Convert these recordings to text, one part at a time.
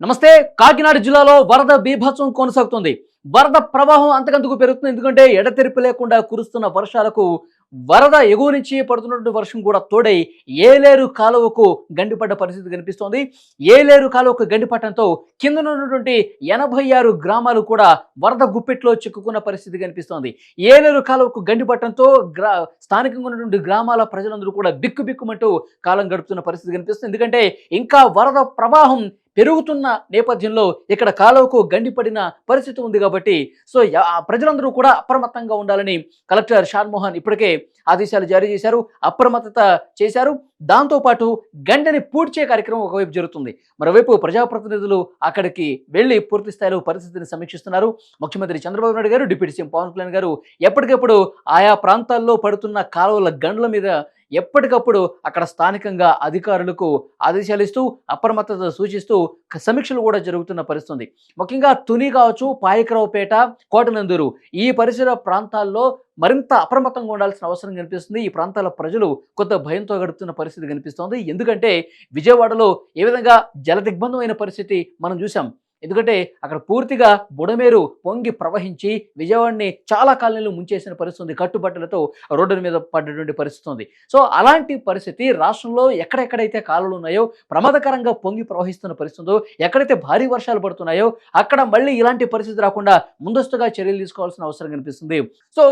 నమస్తే. కాకినాడ జిల్లాలో వరద బీభత్సం కొనసాగుతుంది. వరద ప్రవాహం అంతకంతకు పెరుగుతుంది. ఎందుకంటే ఎడతెరిపి లేకుండా కురుస్తున్న వర్షాలకు వరద ఎగువ నుంచి పడుతున్నటువంటి వర్షం కూడా తోడై ఏలేరు కాలువకు గండిపడ్డ పరిస్థితి కనిపిస్తోంది. ఏలేరు కాలువకు గండిపట్టడంతో కింద ఉన్నటువంటి ఎనభై ఆరు గ్రామాలు కూడా వరద గుప్పెట్లో చిక్కుకున్న పరిస్థితి కనిపిస్తోంది. ఏలేరు కాలువకు గండిపట్టడంతో గ్రా స్థానికంగా ఉన్నటువంటి గ్రామాల ప్రజలందరూ కూడా బిక్కు బిక్కుమంటూ కాలం గడుపుతున్న పరిస్థితి కనిపిస్తుంది. ఎందుకంటే ఇంకా వరద ప్రవాహం పెరుగుతున్న నేపథ్యంలో ఇక్కడ కాలువకు గండిపడిన పరిస్థితి ఉంది కాబట్టి సో ప్రజలందరూ కూడా అప్రమత్తంగా ఉండాలని కలెక్టర్ షాన్మోహన్ ఇప్పటికే ఆదేశాలు జారీ చేశారు అప్రమత్తత చేశారు. దాంతోపాటు గండిని పూడ్చే కార్యక్రమం ఒకవైపు జరుగుతుంది. మరోవైపు ప్రజాప్రతినిధులు అక్కడికి వెళ్ళి పూర్తి స్థాయిలో పరిస్థితిని సమీక్షిస్తున్నారు. ముఖ్యమంత్రి చంద్రబాబు నాయుడు గారు డిప్యూటీ సీఎం పవన్ కళ్యాణ్ గారు ఎప్పటికప్పుడు ఆయా ప్రాంతాల్లో పడుతున్న కాలువల గండ్ల మీద ఎప్పటికప్పుడు అక్కడ స్థానికంగా అధికారులకు ఆదేశాలు ఇస్తూ అప్రమత్తత సూచిస్తూ సమీక్షలు కూడా జరుగుతున్న పరిస్థితుంది. ముఖ్యంగా తుని కావచ్చు పాయకరావుపేట కోటనందూరు ఈ పరిసర ప్రాంతాల్లో మరింత అప్రమత్తంగా ఉండాల్సిన అవసరం కనిపిస్తుంది. ఈ ప్రాంతాల ప్రజలు కొంత భయంతో గడుపుతున్న పరిస్థితి కనిపిస్తోంది. ఎందుకంటే విజయవాడలో ఏ విధంగా జల దిగ్బంధమైన పరిస్థితి మనం చూసాం ఎందుకంటే అక్కడ పూర్తిగా బుడమేరు పొంగి ప్రవహించి విజయవాడని చాలా కాలనీలు ముంచేసిన పరిస్థితి ఉంది. కట్టుబట్టలతో రోడ్డు మీద పడ్డటువంటి పరిస్థితి ఉంది. సో అలాంటి పరిస్థితి రాష్ట్రంలో ఎక్కడెక్కడైతే కాలువలు ఉన్నాయో ప్రమాదకరంగా పొంగి ప్రవహిస్తున్న పరిస్థితి ఉందో ఎక్కడైతే భారీ వర్షాలు పడుతున్నాయో అక్కడ మళ్ళీ ఇలాంటి పరిస్థితి రాకుండా ముందస్తుగా చర్యలు తీసుకోవాల్సిన అవసరం కనిపిస్తుంది. సో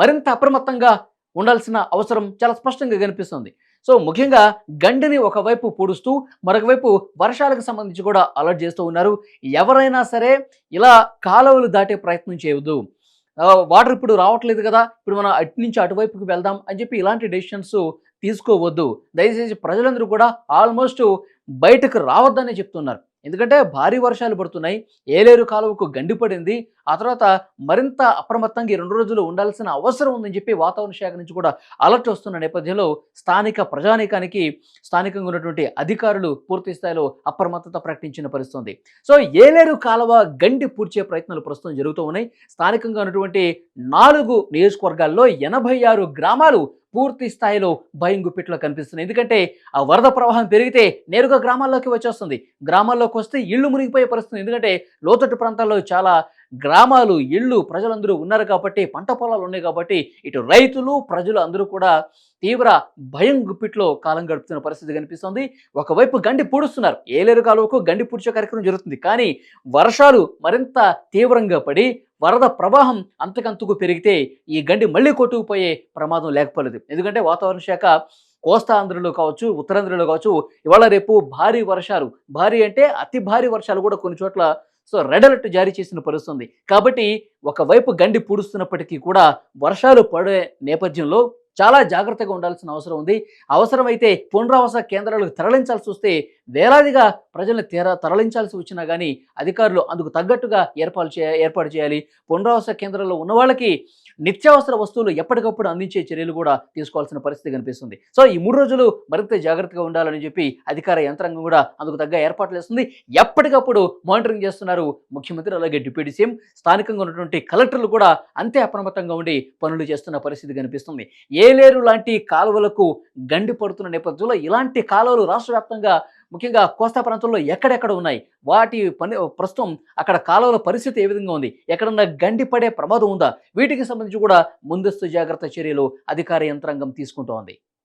మరింత అప్రమత్తంగా ఉండాల్సిన అవసరం చాలా స్పష్టంగా కనిపిస్తుంది. సో ముఖ్యంగా గండిని ఒకవైపు పూడుస్తూ మరొకవైపు వర్షాలకు సంబంధించి కూడా అలర్ట్ చేస్తూ ఉన్నారు. ఎవరైనా సరే ఇలా కాలువలు దాటే ప్రయత్నం చేయవద్దు వాటర్ ఇప్పుడు రావట్లేదు కదా ఇప్పుడు మనం అటు నుంచి అటువైపుకి వెళ్దాం అని చెప్పి ఇలాంటి డెసిషన్స్ తీసుకోవద్దు. దయచేసి ప్రజలందరూ కూడా ఆల్మోస్ట్ బయటకు రావద్దనే చెప్తున్నారు. ఎందుకంటే భారీ వర్షాలు పడుతున్నాయి ఏలేరు కాలువకు గండి పడింది ఆ తర్వాత మరింత అప్రమత్తంగా ఈ రెండు రోజులు ఉండాల్సిన అవసరం ఉందని చెప్పి వాతావరణ శాఖ నుంచి కూడా అలర్ట్ వస్తున్న నేపథ్యంలో స్థానిక ప్రజానీకానికి స్థానికంగా ఉన్నటువంటి అధికారులు పూర్తి స్థాయిలో అప్రమత్తత ప్రకటించిన పరిస్థితుంది. సో ఏలేరు కాలువ గండి పూడ్చే ప్రయత్నాలు ప్రస్తుతం జరుగుతూ ఉన్నాయి. స్థానికంగా ఉన్నటువంటి నాలుగు నియోజకవర్గాల్లో ఎనభై ఆరు గ్రామాలు పూర్తి స్థాయిలో భయం గుప్పిట్లో కనిపిస్తున్నాయి. ఎందుకంటే ఆ వరద ప్రవాహం పెరిగితే నేరుగా గ్రామాల్లోకి వచ్చేస్తుంది. గ్రామాల్లోకి వస్తే ఇళ్ళు మునిగిపోయే పరిస్థితి ఎందుకంటే లోతట్టు ప్రాంతాల్లో చాలా గ్రామాలు ఇళ్ళు ప్రజలందరూ ఉన్నారు కాబట్టి పంట పొలాలు ఉన్నాయి కాబట్టి ఇటు రైతులు ప్రజలు అందరూ కూడా తీవ్ర భయం గుప్పిట్లో కాలం గడుపుతున్న పరిస్థితి కనిపిస్తుంది. ఒకవైపు గండి పూడుస్తున్నారు. ఏలేరు కాలువకు గండి పూడ్చే కార్యక్రమం జరుగుతుంది. కానీ వర్షాలు మరింత తీవ్రంగా పడి వరద ప్రవాహం అంతకంతకు పెరిగితే ఈ గండి మళ్ళీ కొట్టుకుపోయే ప్రమాదం లేకపోలేదు. ఎందుకంటే వాతావరణ శాఖ కోస్తా ఆంధ్రలో కావచ్చు ఉత్తరాంధ్రలో కావచ్చు ఇవాళ రేపు భారీ వర్షాలు. భారీ అంటే అతి భారీ వర్షాలు కూడా కొన్ని చోట్ల సో రెడ్ అలర్ట్ జారీ చేసిన పరుస్తుంది. కాబట్టి ఒకవైపు గండి పూడుస్తున్నప్పటికీ కూడా వర్షాలు పడే నేపథ్యంలో చాలా జాగ్రత్తగా ఉండాల్సిన అవసరం ఉంది. అవసరమైతే పునరావాస కేంద్రాలకు తరలించాల్సి వస్తే వేలాదిగా ప్రజల్ని తెర తరలించాల్సి వచ్చినా కానీ అధికారులు అందుకు తగ్గట్టుగా ఏర్పాటు చే ఏర్పాటు చేయాలి. పునరావాస కేంద్రాల్లో ఉన్న వాళ్ళకి నిత్యావసర వస్తువులు ఎప్పటికప్పుడు అందించే చర్యలు కూడా తీసుకోవాల్సిన పరిస్థితి కనిపిస్తుంది. సో ఈ మూడు రోజులు మరింత జాగ్రత్తగా ఉండాలని చెప్పి అధికార యంత్రాంగం కూడా అందుకు తగ్గ ఏర్పాట్లు చేస్తుంది. ఎప్పటికప్పుడు మానిటరింగ్ చేస్తున్నారు ముఖ్యమంత్రి అలాగే డిప్యూటీ సీఎం. స్థానికంగా ఉన్నటువంటి కలెక్టర్లు కూడా అంతే అప్రమత్తంగా ఉండి పనులు చేస్తున్న పరిస్థితి కనిపిస్తుంది. ఏలేరు లాంటి కాలువలకు గండి పడుతున్న నేపథ్యంలో ఇలాంటి కాలువలు రాష్ట్ర వ్యాప్తంగా ముఖ్యంగా కోస్తా ప్రాంతంలో ఎక్కడెక్కడ ఉన్నాయి? వాటి పని ప్రస్తుతం అక్కడ కాలువల పరిస్థితి ఏ విధంగా ఉంది? ఎక్కడన్నా గండి పడే ప్రమాదం ఉందా? వీటికి సంబంధించి కూడా ముందస్తు జాగ్రత్త చర్యలు అధికార యంత్రాంగం తీసుకుంటోంది.